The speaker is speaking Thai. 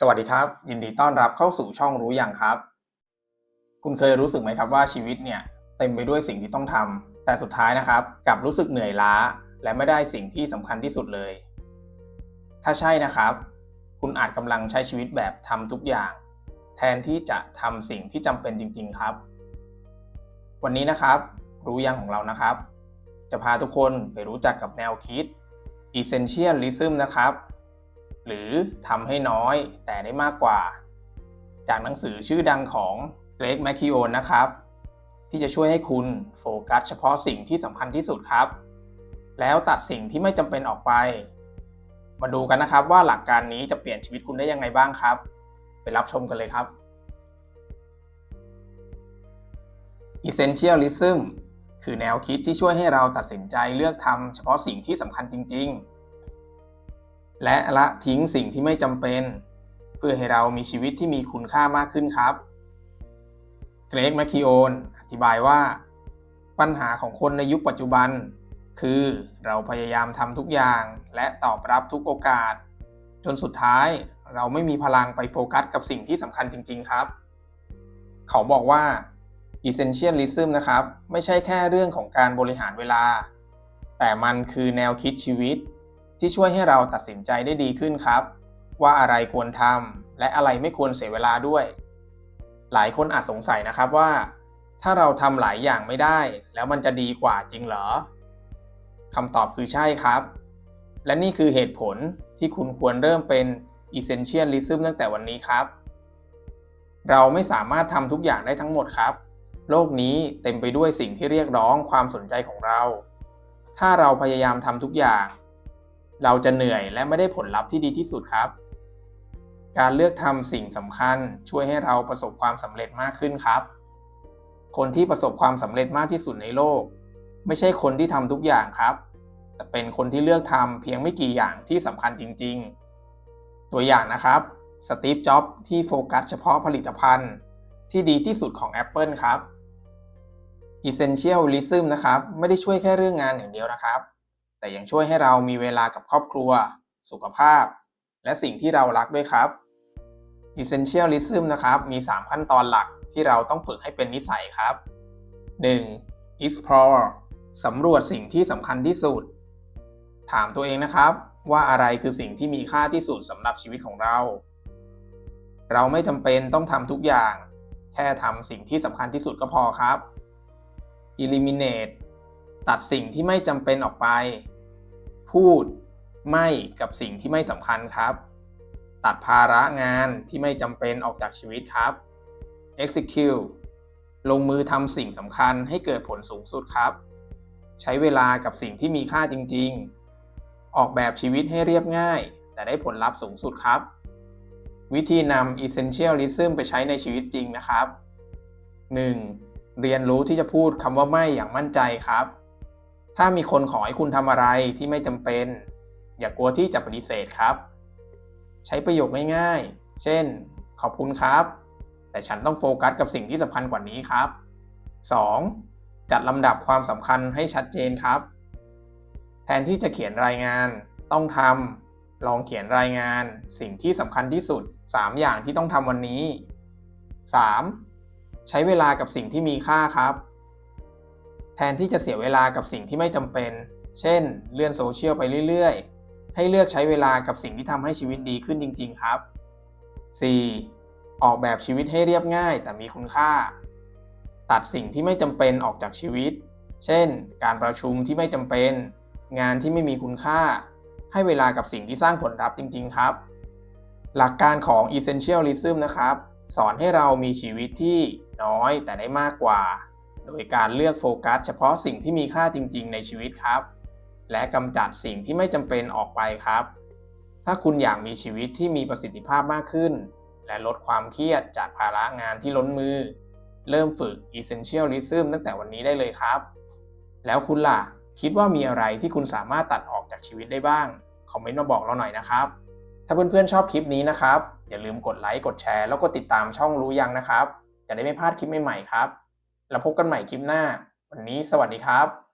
สวัสดีครับ ยินดีต้อนรับเข้าสู่ช่องรู้อย่างครับ คุณเคยรู้สึกไหมครับว่าชีวิตเนี่ยเต็มไปด้วยสิ่งที่ต้องทำแต่สุดท้ายนะครับกลับรู้สึกเหนื่อยล้า และไม่ได้สิ่งที่สำคัญที่สุดเลย ถ้าใช่นะครับ คุณอาจกำลังใช้ชีวิตแบบทำทุกอย่าง แทนที่จะทำสิ่งที่จำเป็นจริง ๆครับ วันนี้นะครับ รู้ยังของเรานะครับ จะพาทุกคนไปรู้จักกับแนวคิด Essentialism นะครับ หรือทำให้น้อยแต่ได้มากกว่า จากหนังสือชื่อดังของเกรกแมคคิโอนนะครับ ที่จะช่วยให้คุณโฟกัสเฉพาะสิ่งที่สำคัญที่สุดครับ แล้วตัดสิ่งที่ไม่จำเป็นออกไป มาดูกันนะครับว่าหลักการนี้จะเปลี่ยนชีวิตคุณได้ยังไงบ้างครับ ไปรับชมกันเลยครับ Essentialism คือแนวคิดที่ช่วยให้เราตัดสินใจเลือกทำเฉพาะสิ่งที่สำคัญจริง ๆ และละทิ้งสิ่งที่ไม่จำเป็น เพื่อให้เรามีชีวิตที่มีคุณค่ามากขึ้นครับเกรกแมคคิโอนอธิบายว่า ปัญหาของคนในยุคปัจจุบัน คือเราพยายามทำทุกอย่างและตอบรับทุกโอกาส จนสุดท้ายเราไม่มีพลังไปโฟกัสกับสิ่งที่สำคัญจริง ๆ ครับ เขาบอกว่า Essentialism นะครับ ไม่ใช่แค่เรื่องของการบริหารเวลา แต่มันคือแนวคิดชีวิต ที่ช่วยให้เราตัดสินใจได้ดีขึ้นครับ ว่าอะไรควรทำและอะไรไม่ควรเสียเวลาด้วย หลายคนอาจสงสัยนะครับว่า ถ้าเราทำหลายอย่างไม่ได้ แล้วมันจะดีกว่าจริงเหรอคำตอบคือใช่ครับ และนี่คือเหตุผลที่คุณควรเริ่มเป็น Essentialism ตั้งแต่วันนี้ครับ เราไม่สามารถทำทุกอย่างได้ทั้งหมดครับ โลกนี้เต็มไปด้วยสิ่งที่เรียกร้องความสนใจของเรา ถ้าเราพยายามทำทุกอย่าง เราจะเหนื่อยและไม่ได้ผลลัพธ์ที่ดีที่สุดครับ การเลือกทำสิ่งสำคัญช่วยให้เราประสบความสำเร็จมากขึ้นครับ คนที่ประสบความสำเร็จมากที่สุดในโลก ไม่ใช่คนที่ทำทุกอย่างครับ แต่เป็นคนที่เลือกทำเพียงไม่กี่อย่างที่สำคัญจริง ๆ ตัวอย่างนะครับสตีฟ จ็อบส์ที่โฟกัสเฉพาะผลิตภัณฑ์ ที่ดีที่สุดของ Apple ครับ Essentialism นะครับ ไม่ได้ช่วยแค่เรื่องงานอย่างเดียวนะครับ แต่ยังช่วยให้เรามีเวลากับครอบครัว สุขภาพ และสิ่งที่เรารักด้วยครับ Essentialism นะครับ มี 3 ขั้นตอนหลักที่เราต้องฝึกให้เป็นนิสัยครับ 1. explore สำรวจสิ่งที่สำคัญที่สุด ถามตัวเองนะครับ ว่าอะไรคือสิ่งที่มีค่าที่สุดสำหรับชีวิตของเรา เราไม่จำเป็นต้องทำทุกอย่าง แค่ทำสิ่งที่สำคัญที่สุดก็พอครับ eliminate ตัดสิ่งที่ไม่จำเป็นออกไป พูดไม่กับสิ่งที่ไม่สำคัญครับ ตัดภาระงานที่ไม่จำเป็นออกจากชีวิตครับ execute ลงมือทำสิ่งสำคัญให้เกิดผลสูงสุดครับ ใช้เวลากับสิ่งที่มีค่าจริง ๆ ออกแบบชีวิตให้เรียบง่าย แต่ได้ผลลัพธ์สูงสุดครับ วิธีนำ Essentialism ไปใช้ในชีวิตจริงนะครับ 1. เรียนรู้ที่จะพูดคำว่าไม่อย่างมั่นใจครับ ถ้ามีคนขอให้คุณทำอะไรที่ไม่จำเป็น อย่ากลัวที่จะปฏิเสธครับ ใช้ประโยคง่ายๆ เช่น ขอบคุณครับ แต่ฉันต้องโฟกัสกับสิ่งที่สำคัญกว่านี้ครับ 2. จัดลำดับความสำคัญให้ชัดเจนครับ แทนที่จะเขียนรายงาน ต้องทำลองเขียนรายงาน สิ่งที่สำคัญที่สุด 3 อย่างที่ต้องทำวันนี้ 3. ใช้เวลากับสิ่งที่มีค่าครับ แทนที่จะเสียเวลากับสิ่งที่ไม่จำเป็น เช่น เลื่อนโซเชียลไปเรื่อยๆ ให้เลือกใช้เวลากับสิ่งที่ทำให้ชีวิตดีขึ้นจริง ๆ ครับ 4. ออกแบบชีวิตให้เรียบง่ายแต่มีคุณค่า ตัดสิ่งที่ไม่จำเป็นออกจากชีวิต เช่น การประชุมที่ไม่จำเป็น งานที่ไม่มีคุณค่า ให้เวลากับสิ่งที่สร้างผลลัพธ์จริง ๆ ครับ หลักการของ Essentialism นะครับ สอนให้เรามีชีวิตที่น้อยแต่ได้มากกว่า โดยการเลือกโฟกัสเฉพาะสิ่งที่มีค่าจริง ๆ ในชีวิตครับ และกำจัดสิ่งที่ไม่จำเป็นออกไปครับ ถ้าคุณอยากมีชีวิตที่มีประสิทธิภาพมากขึ้น และลดความเครียดจากภาระงานที่ล้นมือ เริ่มฝึก Essentialism ตั้งแต่วันนี้ได้เลยครับ แล้วคุณล่ะ คิดว่ามีอะไรที่คุณสามารถตัดออกจากชีวิตได้บ้าง คอมเมนต์มาบอกเราหน่อยนะครับ ถ้าเพื่อนๆชอบคลิปนี้นะครับ อย่าลืมกดไลค์กดแชร์แล้วก็ติดตามช่องรู้ยังนะครับ จะได้ไม่พลาดคลิปใหม่ๆครับ แล้วพบกันใหม่คลิปหน้า วันนี้สวัสดีครับ